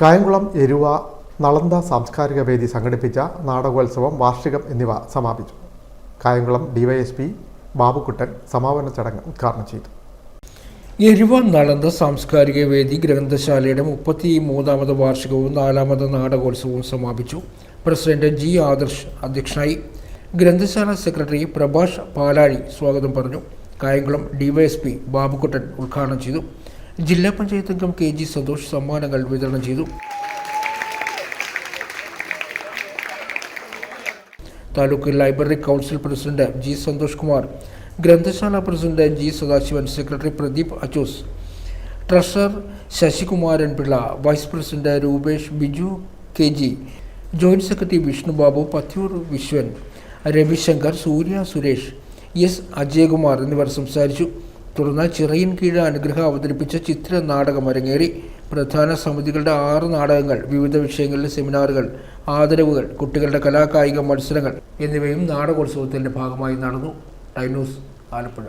കായംകുളം എരുവ നളന്ത സാംസ്കാരിക വേദി സംഘടിപ്പിച്ച നാടകോത്സവം വാർഷികം എന്നിവ സമാപിച്ചു. കായംകുളം ഡിവൈഎസ്പി ബാബുക്കുട്ടൻ സമാപന ചടങ്ങ് ഉദ്ഘാടനം ചെയ്തു. എരുവ നളന്ത സാംസ്കാരിക വേദി ഗ്രന്ഥശാലയുടെ മുപ്പത്തി മൂന്നാമത് വാർഷികവും നാലാമത് നാടകോത്സവവും സമാപിച്ചു. പ്രസിഡന്റ് ജി ആദർശ് അധ്യക്ഷനായി ഗ്രന്ഥശാല സെക്രട്ടറി പ്രഭാഷ് പാലാഴി സ്വാഗതം പറഞ്ഞു. കായംകുളം ഡിവൈഎസ്പി ബാബുക്കുട്ടൻ ഉദ്ഘാടനം ചെയ്തു. ജില്ലാ പഞ്ചായത്ത് അംഗം കെ ജി സന്തോഷ് സമ്മാനങ്ങൾ വിതരണം ചെയ്തു. Taluk library council president G Santhosh Kumar ഗ്രന്ഥശാല president G Sadasivan secretary Pradeep Achos treasurer Sasikumaran Pillai vice president Rupesh Biju K G joint secretary Vishnubabu Pathiyoor Viswan Ravishankar Surya Suresh S Ajayakumar എന്നിവർ സംസാരിച്ചു. തുടർന്ന് ചിറയിൻ കീഴ് അനുഗ്രഹം അവതരിപ്പിച്ച ചിത്ര നാടകം അരങ്ങേറി. പ്രധാന സമിതികളുടെ ആറ് നാടകങ്ങൾ വിവിധ വിഷയങ്ങളിലെ സെമിനാറുകൾ ആദരവുകൾ കുട്ടികളുടെ കലാകായിക മത്സരങ്ങൾ എന്നിവയും നാടകോത്സവത്തിന്റെ ഭാഗമായി നടന്നു. ടൈനൂസ് ആലപ്പുഴ.